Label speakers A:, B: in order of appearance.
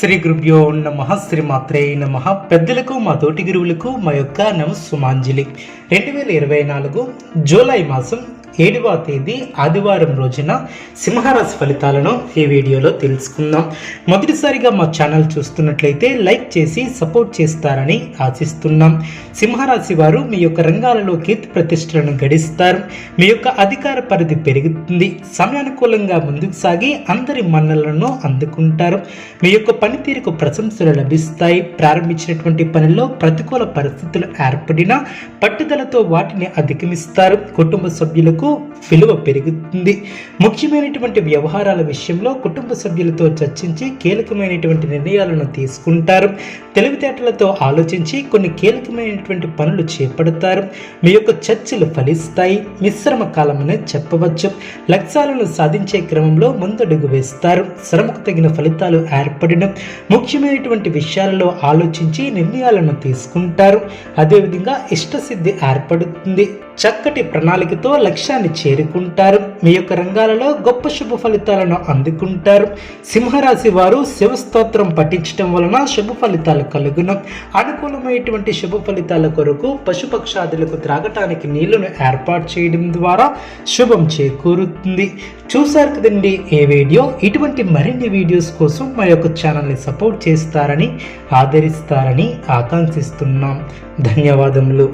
A: శ్రీ గురుభ్యో నమ శ్రీ మాత్రే నమ. పెద్దలకు మా తోటి గురువులకు మా యొక్క నమస్సుమాంజలి. రెండు వేల ఇరవై నాలుగు జూలై మాసం ఏడవ తేదీ ఆదివారం రోజున సింహరాశి ఫలితాలను ఈ వీడియోలో తెలుసుకుందాం. మొదటిసారిగా మా ఛానల్ చూస్తున్నట్లయితే లైక్ చేసి సపోర్ట్ చేస్తారని ఆశిస్తున్నాం. సింహరాశి వారు మీ యొక్క రంగాలలో కీర్తి ప్రతిష్టలను గడిస్తారు. మీ యొక్క అధికార పరిధి పెరుగుతుంది. సమయానుకూలంగా ముందుకు సాగి అందరి మన్నలను అందుకుంటారు. మీ యొక్క పనితీరుకు ప్రశంసలు లభిస్తాయి. ప్రారంభించినటువంటి పనిలో ప్రతికూల పరిస్థితులు ఏర్పడినా పట్టుదలతో వాటిని అధిగమిస్తారు. కుటుంబ సభ్యులకు విలువ పెరుగుతుంది. ముఖ్యమైనటువంటి వ్యవహారాల విషయంలో కుటుంబ సభ్యులతో చర్చించి కీలకమైనటువంటి నిర్ణయాలను తీసుకుంటారు. తెలివితేటలతో ఆలోచించి కొన్ని కీలకమైనటువంటి పనులు చేపడతారు. మీ యొక్క చర్చలు ఫలిస్తాయి. మిశ్రమ కాలమని చెప్పవచ్చు. లక్ష్యాలను సాధించే క్రమంలో ముందడుగు వేస్తారు. శ్రమకు తగిన ఫలితాలు ఏర్పడిన ముఖ్యమైనటువంటి విషయాలలో ఆలోచించి నిర్ణయాలను తీసుకుంటారు. అదేవిధంగా ఇష్టసిద్ధి ఏర్పడుతుంది. చక్కటి ప్రణాళికతో లక్ష్యాన్ని చేరుకుంటారు. మీ యొక్క రంగాలలో గొప్ప శుభ ఫలితాలను అందుకుంటారు. సింహరాశి వారు శివస్తోత్రం పఠించడం వలన శుభ ఫలితాలు కలుగును. అనుకూలమైనటువంటి శుభ ఫలితాల కొరకు పశుపక్షాదులకు త్రాగటానికి నీళ్ళను ఏర్పాటు చేయడం ద్వారా శుభం చేకూరుతుంది. చూశారు కదండి ఏ వీడియో? ఇటువంటి మరిన్ని వీడియోస్ కోసం మా యొక్క ఛానల్ని సపోర్ట్ చేస్తారని ఆదరిస్తారని ఆకాంక్షిస్తున్నాం. ధన్యవాదములు.